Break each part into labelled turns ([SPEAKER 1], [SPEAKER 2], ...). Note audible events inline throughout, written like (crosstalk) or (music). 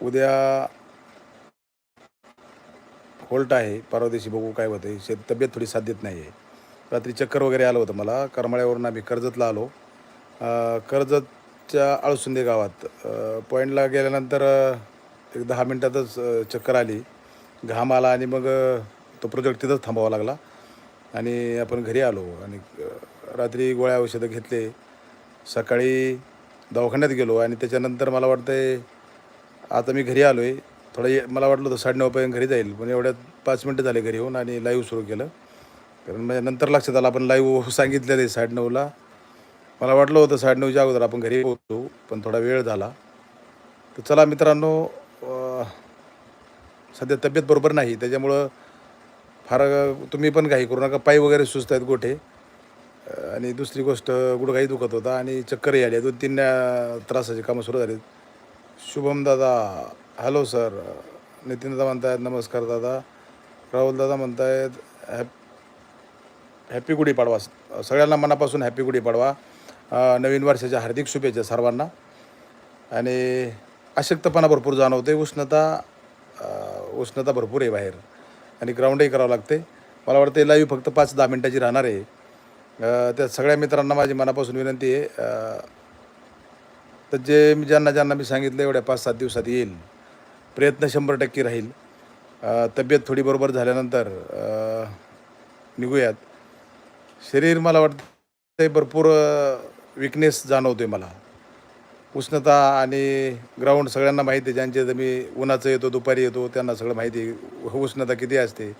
[SPEAKER 1] उद्या होल्ट आहे परवा दिवशी बघू काय होतं शेत तब्येत थोडी साथ देत नाही आहे रात्री चक्कर वगैरे आलं होतं मला. करमाळ्यावरून आम्ही कर्जतला आलो. कर्जतच्या आळसुंदे गावात. पॉईंटला गेल्यानंतर एक दहा मिनटातच चक्कर आली. घाम आला आणि मग तो प्रोजेक्ट तिथंच थांबावा लागला. आणि आपण घरी आलो आणि रात्री गोळ्या औषधं घेतले. सकाळी दवाखान्यात गेलो आणि त्याच्यानंतर मला वाटतं आता मी घरी आलो आहे थोडं ये- मला वाटलं होतं साडेनऊपर्यंत घरी जाईल पण एवढ्यात पाच मिनटं झाले घरी येऊन आणि लाईव्ह सुरू केलं. कारण म्हणजे नंतर लक्षात आलं आपण लाईव्ह (laughs) सांगितलेलं आहे साडेनऊला मला वाटलं होतं साडेनऊच्या अगोदर आपण घरी पोहोचतो पण थोडा वेळ झाला. तर चला मित्रांनो सध्या तब्येत बरोबर नाही त्याच्यामुळं फार तुम्ही पण काही करू नका. पाय वगैरे सुस्त आहेत गोठे. आणि दुसरी गोष्ट गुडघाही दुखत होता आणि चक्करही आली दोन तीन त्रासाचे कामं सुरू झाले शुभम दादा. हॅलो सर नितीन दादा म्हणतायत नमस्कार दादा. राहुल दादा म्हणतायत हॅप हॅपी गुढी पाडवा. सगळ्यांना मनापासून हॅपी गुढी पाडवा. नवीन वर्षाच्या हार्दिक शुभेच्छा सर्वांना. आणि अशक्तपणा भरपूर जाणवते उष्णता उष्णता भरपूर आहे बाहेर. आणि ग्राउंडही करावं लागते. मला वाटतं लाईव्ह फक्त पाच दहा मिनटाची राहणार आहे. त्या सगळ्या मित्रांना माझी मनापासून विनंती आहे. तर जे मी ज्यांना ज्यांना मी सांगितलं एवढ्या पाच सात दिवसात येईल. प्रयत्न शंभर टक्के राहील. तब्येत थोडी बरोबर झाल्यानंतर निघूयात. शरीर मला वाटतं भरपूर विकनेस आहे मला. उष्णता आणि ग्राउंड सगळ्यांना माहिती आहे. ज्यांचे तर मी उन्हाचं येतो दुपारी येतो त्यांना सगळं माहिती आहे. हो, उष्णता किती असते.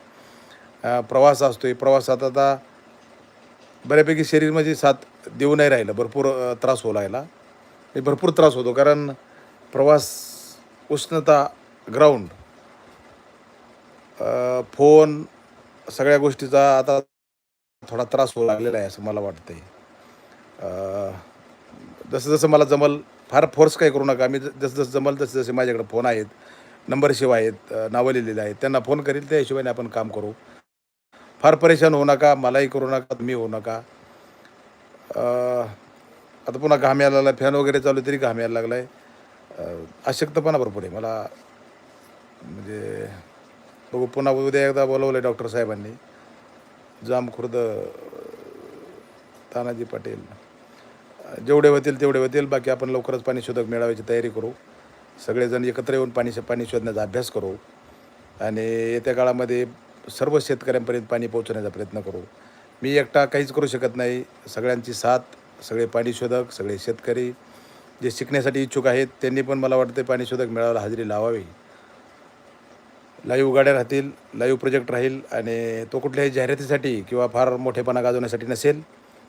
[SPEAKER 1] प्रवास असतो आहे प्रवासात आता बऱ्यापैकी शरीर म्हणजे साथ देऊ नाही राहिलं. भरपूर त्रास होऊ लागला. हे भरपूर त्रास होतो कारण प्रवास उष्णता ग्राउंड फोन सगळ्या गोष्टीचा आता थोडा त्रास होऊ लागलेला आहे असं मला वाटतं आहे जसं जसं मला जमल फार फोर्स काही करू नका. मी जसं जसं जमल तसे जसे माझ्याकडे फोन आहेत नंबर शिव आहेत नावं लिहिलेले आहेत. त्यांना फोन करील त्या हिशोबाने आपण काम करू. फार परेशान होऊ नका मलाही करू नका तुम्ही होऊ नका. आता पुन्हा घाम यायला लागला फॅन वगैरे चालू आहे तरी घाम यायला लागला आहे अशक्तपणा भरपूर आहे. मला म्हणजे बघू पुन्हा उद्या एकदा बोलवलं आहे डॉक्टर साहेबांनी. जामखुर्द तानाजी पाटील. जेवढे होतील तेवढे होतील बाकी आपण लवकरच पाणी शोधक मिळावायची तयारी करू. सगळेजण एकत्र येऊन पाणी पाणी शोधण्याचा अभ्यास करू. आणि येत्या काळामध्ये सर्व शेतकऱ्यांपर्यंत पाणी पोहोचवण्याचा प्रयत्न करू. मी एकटा काहीच करू शकत नाही. सगळ्यांची साथ सगळे पाणी शोधक सगळे शेतकरी जे शिकण्यासाठी इच्छुक आहेत त्यांनी पण मला वाटतं पाणी शोधक मेळाव्याला हजेरी लावावी. लाईव्ह गाड्या राहतील लाईव्ह प्रोजेक्ट राहील आणि तो कुठल्याही जाहिरातीसाठी किंवा फार मोठेपणा गाजवण्यासाठी नसेल.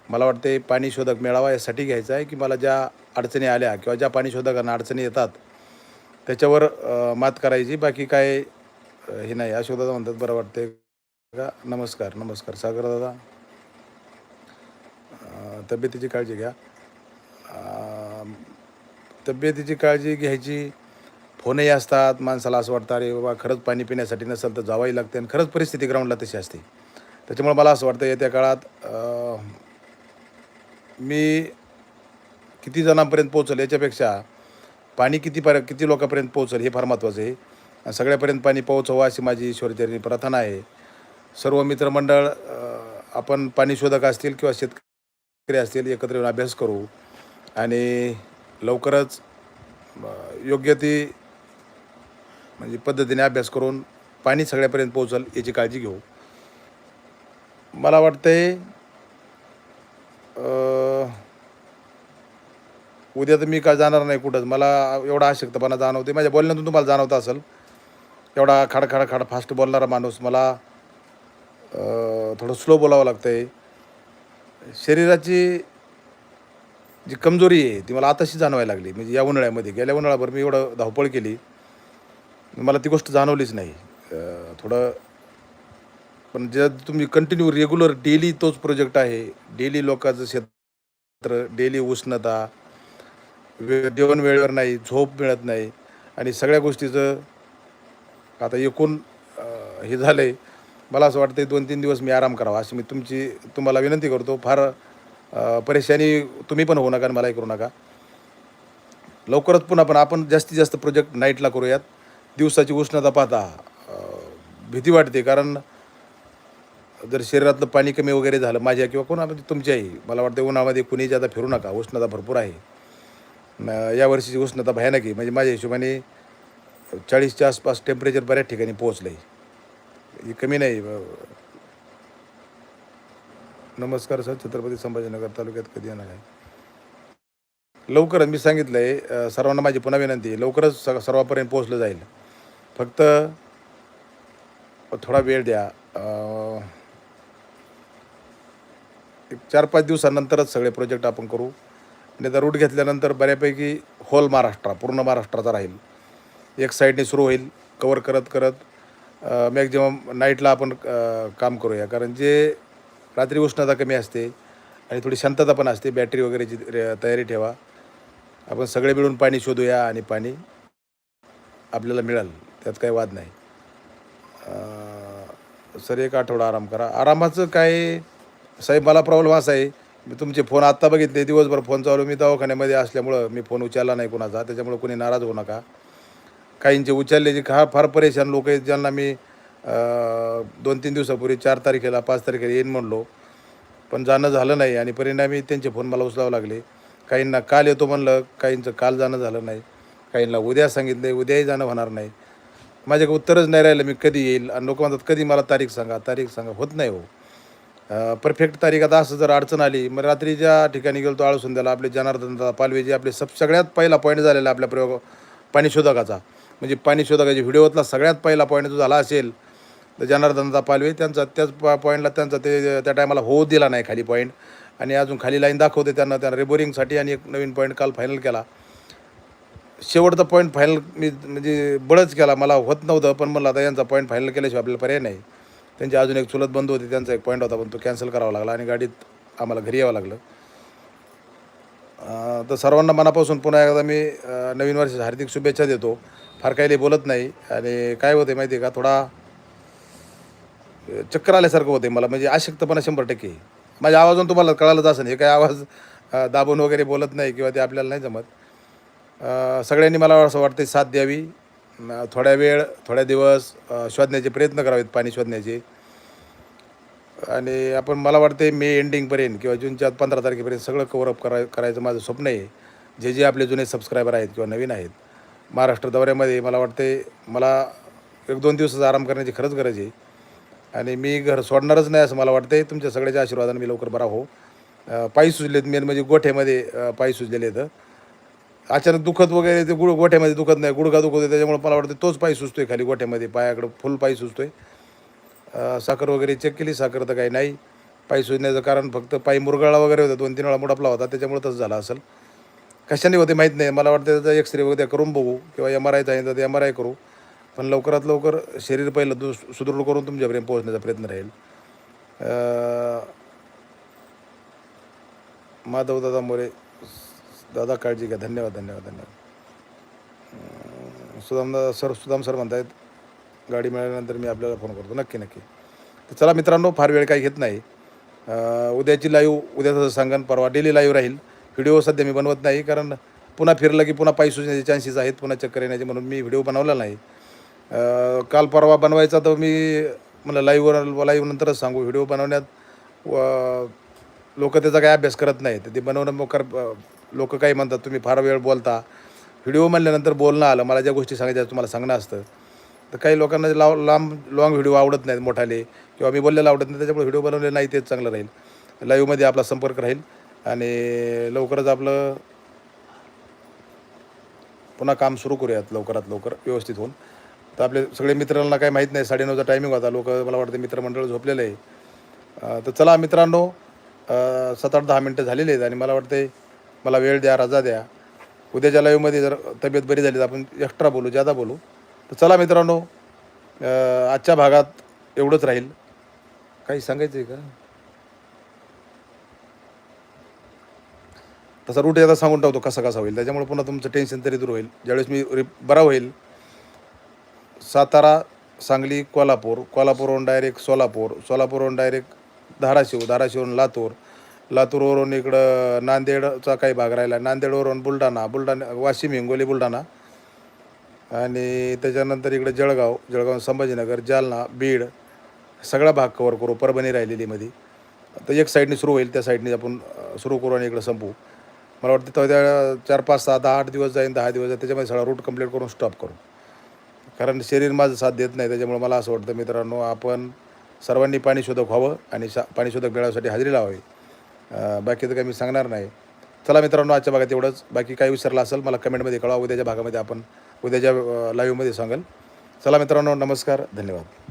[SPEAKER 1] मला वाटते पाणी शोधक मेळावा यासाठी घ्यायचा आहे की मला ज्या अडचणी आल्या किंवा ज्या पाणी शोधकांना अडचणी येतात त्याच्यावर मात करायची. बाकी काय हे नाही. अशोक दादा म्हणतात बरं वाटते का? नमस्कार नमस्कार. सागर दादा. तब्येतीची काळजी घ्या. तब्येतीची काळजी घ्यायची. फोनही असतात माणसाला असं वाटतं अरे बाबा खरंच पाणी पिण्यासाठी नसेल तर जावंही लागते. आणि खरंच परिस्थिती ग्राउंडला तशी असते. त्याच्यामुळे मला असं वाटतं येत्या काळात मी किती जणांपर्यंत पोहोचल याच्यापेक्षा पाणी किती पर किती लोकांपर्यंत पोहोचल हे फार महत्त्वाचं आहे. आणि सगळ्यापर्यंत पाणी पोहोचवं अशी माझी ईश्वरचरणी प्रार्थना आहे. सर्व मित्रमंडळ आपण पाणी शोधक असतील किंवा शेतकरी असतील एकत्र येऊन अभ्यास करू आणि लवकरच योग्य ती म्हणजे पद्धतीने अभ्यास करून पाणी सगळ्यापर्यंत पोहोचल याची काळजी घेऊ. मला वाटतंय उद्या तर मी काय जाणार नाही कुठंच. मला एवढा अशक्तपणा जाणवते माझ्या बोलण्यातून तुम्हाला जाणवत असेल. एवढा खाड खाड खाड फास्ट बोलणारा माणूस मला थोडं स्लो बोलावं लागतं आहे शरीराची जी कमजोरी आहे ती मला आताशी जाणवायला लागली. म्हणजे या उन्हाळ्यामध्ये गेल्या उन्हाळ्याभर मी एवढं धावपळ केली. मला ती गोष्ट जाणवलीच नाही. थोडं पण जे तुम्ही कंटिन्यू रेग्युलर डेली तोच प्रोजेक्ट आहे. डेली लोकांचं क्षेत्र डेली उष्णता वे जेवण वेळेवर नाही झोप मिळत नाही. आणि सगळ्या गोष्टीचं आता एकूण हे झालं आहे मला असं वाटतं दोन तीन दिवस मी आराम करावा अशी मी तुमची तुम्हाला विनंती करतो. फार परेशानी तुम्ही पण होऊ नका आणि मलाही करू नका. लवकरच पुन्हा पण आपण जास्तीत जास्त प्रोजेक्ट नाईटला करूयात. दिवसाची उष्णता पाहता भीती वाटते कारण जर शरीरातलं पाणी कमी वगैरे झालं माझ्या किंवा कोणामध्ये तुमच्याही मला वाटतं उन्हामध्ये कुणीही आता फिरू नका उष्णता भरपूर आहे. यावर्षीची या वर्षीची उष्णता भयानक आहे. म्हणजे माझ्या हिशोबाने चाळीसच्या आसपास टेम्परेचर बऱ्याच ठिकाणी पोहोचलं आहे हे कमी नाही नमस्कार सर छत्रपती संभाजीनगर तालुक्यात कधी येणार आहे? लवकरच मी सांगितलं आहे सर्वांना माझी पुन्हा विनंती आहे लवकरच स सर्वापर्यंत पोहोचलं जाईल. फक्त थोडा वेळ द्या एक चार पाच दिवसानंतरच सगळे प्रोजेक्ट आपण करू. आणि आता रूट घेतल्यानंतर बऱ्यापैकी होल महाराष्ट्र पूर्ण महाराष्ट्राचा राहील. एक साईडने सुरू होईल कवर करत करत मॅक्झिमम नाईटला आपण काम करूया. कारण जे रात्री उष्णता कमी असते आणि थोडी शांतता पण असते बॅटरी वगैरेची तयारी ठेवा. आपण सगळे मिळून पाणी शोधूया आणि पाणी आपल्याला मिळेल. त्यात काही वाद नाही. सर एक आठवडा आराम करा. आरामाचं काय साहेब मला प्रॉब्लेम असा आहे मी तुमचे फोन आत्ता बघितले दिवसभर फोन चालू मी दवाखान्यामध्ये असल्यामुळं मी फोन उचलला नाही कोणाचा त्याच्यामुळं कोणी नाराज होऊ नका. काहींचे उचलले जे खा फार परेशान लोक आहेत ज्यांना मी दोन तीन दिवसापूर्वी चार तारखेला पाच तारखेला येईन म्हणलो. पण जाणं झालं नाही आणि परिणामी त्यांचे फोन मला उचलावं लागले. काहींना काल येतो म्हणलं काहींचं काल जाणं झालं नाही. काहींना उद्या सांगितलं उद्याही जाणं होणार नाही. माझ्याकडे उत्तरच नाही राहिलं मी कधी येईल? आणि लोक म्हणतात कधी मला तारीख सांगा? तारीख सांगा. होत नाही हो. परफेक्ट तारीख आता असं जर अडचण आली मग रात्री ज्या ठिकाणी गेलो तो आळसुंद्याला आपले जनार्दन दादा पालवेजी आपले सब सगळ्यात पहिला पॉईंट झालेला आपल्या प्रयोग पाणी शोधकाचा म्हणजे पाणी शोधकाच्या व्हिडिओतला सगळ्यात पहिला पॉईंट जो झाला असेल तर जनार्दनदा पालवे त्यांचा त्याच पॉईंटला त्यांचा ते त्या टायमाला होऊ दिला नाही खाली पॉईंट आणि अजून खाली लाईन दाखवते त्यांना त्यांना रिबोरिंगसाठी आणि एक नवीन पॉईंट काल फायनल केला. शेवटचा पॉईंट फायनल मी म्हणजे बळच केला मला होत नव्हतं पण मला आता यांचा पॉईंट फायनल केल्याशिवाय आपल्याला पर्याय नाही. त्यांची अजून एक चुलत बंद होती त्यांचा एक पॉईंट होता पण तो कॅन्सल करावा लागला आणि गाडीत आम्हाला घरी यावं लागलं. तर सर्वांना मनापासून पुन्हा एकदा मी नवीन वर्षाच्या हार्दिक शुभेच्छा देतो. फार काही बोलत नाही. आणि काय होते माहिती आहे का थोडा चक्कर आल्यासारखं होते मला. म्हणजे अशक्तपणा शंभर टक्के. माझ्या आवाजून तुम्हाला कळालंच असं हे काही आवाज दाबून वगैरे बोलत नाही किंवा ते आपल्याला नाही जमत. सगळ्यांनी मला असं वाटतं साथ द्यावी. थोड्या वेळ थोड्या दिवस शोधण्याचे प्रयत्न करावेत पाणी शोधण्याचे. आणि आपण मला वाटते मे एंडिंगपर्यंत किंवा जूनच्या पंधरा तारखेपर्यंत सगळं कवरअप कराय करायचं माझं स्वप्न आहे. जे जे आपले जुने सबस्क्रायबर आहेत किंवा नवीन आहेत महाराष्ट्र दौऱ्यामध्ये मला वाटते मला एक दोन दिवसाचा आराम करण्याची खरंच गरज आहे. आणि मी घर सोडणारच नाही असं मला वाटते तुमच्या सगळ्याच्या आशीर्वादाने मी लवकर बरा हो पायी सुजलेत मेन म्हणजे गोठ्यामध्ये पायी सुजलेले आहेत. अचानक दुखत वगैरे ते गुड गोठ्यामध्ये दुखत नाही. गुडघा दुखत आहे त्याच्यामुळे मला वाटतं तोच पाय आहे खाली गोठ्यामध्ये. पायाकडं फुल पाय सुचतो आहे साखर वगैरे चेक केली. साखर तर काही नाही. पाय सुजण्याचं कारण फक्त पाय मुरगळा वगैरे होता. दोन तीन वेळा मुडापला होता. त्याच्यामुळे तसं झालं असेल. कशाने होते माहीत नाही. मला वाटतं त्याचा एक्सरे वगैरे करून बघू किंवा एम आर आय आहे तर एम आर आय करू. पण लवकरात लवकर शरीर पहिलं दु सुदृढ करून तुमच्यापर्यंत पोहोचण्याचा प्रयत्न राहील. माधव दादा मोरे दादा काळजी घ्या. धन्यवाद धन्यवाद धन्यवाद. सुदाम दादा सर सुदाम सर म्हणतायत गाडी मिळाल्यानंतर मी आपल्याला फोन करतो. नक्की नक्की. तर चला मित्रांनो फार वेळ काही घेत नाही. उद्याची लाईव्ह उद्याचं सांगन परवा डेली लाईव्ह राहील. व्हिडिओ सध्या मी बनवत नाही कारण पुन्हा फिरलं की पुन्हा पायी सुचण्याचे चान्सेस आहेत पुन्हा चक्कर येण्याचे म्हणून मी व्हिडिओ बनवला नाही. काल परवा बनवायचा तर मी मला लाईव्हवर लाईव्ह नंतरच सांगू व्हिडिओ बनवण्यात. व लोक त्याचा काही अभ्यास करत नाहीत. ते बनवणं मग कर लोक काही म्हणतात तुम्ही फार वेळ बोलता. व्हिडिओ म्हणल्यानंतर बोलणं आलं मला ज्या गोष्टी सांगायच्या तुम्हाला सांगणं असतं. तर काही लोकांना लाव लांब लॉंग व्हिडिओ आवडत नाहीत मोठाले किंवा मी बोललेलं आवडत नाही त्याच्यामुळे व्हिडिओ बनवले नाही तेच चांगलं राहील. लाईव्हमध्ये आपला संपर्क राहील. आणि लवकरच आपलं पुन्हा काम सुरू करूयात लवकरात लवकर व्यवस्थित होऊन. तर आपले सगळे मित्रांना काही माहीत नाही साडेनऊचा टायमिंग होता. लोक मला वाटतं मित्रमंडळ झोपलेलं आहे. तर चला मित्रांनो सात आठ दहा मिनटं झालेली आहेत आणि मला वाटते मला वेळ द्या रजा द्या. उद्याच्या लाईव्हमध्ये जर तब्येत बरी झाली तर आपण एक्स्ट्रा बोलू जादा बोलू. तर चला मित्रांनो आजच्या भागात एवढंच राहील. काही सांगायचं आहे का? तसा रूट एकदा सांगून टाकतो कसा कसा होईल. त्याच्यामुळे पुन्हा तुमचं टेन्शन तरी दूर होईल. ज्यावेळेस मी रि बरा होईल. सातारा सांगली कोल्हापूर. कोल्हापूरहून डायरेक्ट सोलापूर. सोलापूरहून डायरेक्ट धाराशिव. धाराशिवहून लातूर. लातूरवरून इकडं नांदेडचा काही भाग राहिला. नांदेडवरून बुलढाणा. बुलढाणा वाशिम हिंगोली बुलढाणा. आणि त्याच्यानंतर इकडं जळगाव. जळगाव संभाजीनगर जालना बीड. सगळा भाग कवर करू. परभणी राहिलेली मध्ये तर एक साईडने सुरू होईल. त्या साईडने आपण सुरू करू आणि इकडं संपू मला वाटतं तो त्या चार पाच सहा दहा आठ दिवस जाईन दहा दिवस जाईल त्याच्यामध्ये सगळा रूट कंप्लीट करून स्टॉप करू. कारण शरीर माझं साथ देत नाही त्याच्यामुळे मला असं वाटतं मित्रांनो आपण सर्वांनी पाणीशोधक व्हावं आणि शा पाणीशोधक मिळवण्यासाठी हजेरी लावावी. बाकी तर काही मी सांगणार नाही. चला मित्रांनो आजच्या भागात एवढंच. बाकी काही विसरलं असेल मला कमेंटमध्ये कळवा. उद्याच्या भागामध्ये आपण उद्याच्या लाईव्हमध्ये सांगाल. चला मित्रांनो नमस्कार धन्यवाद.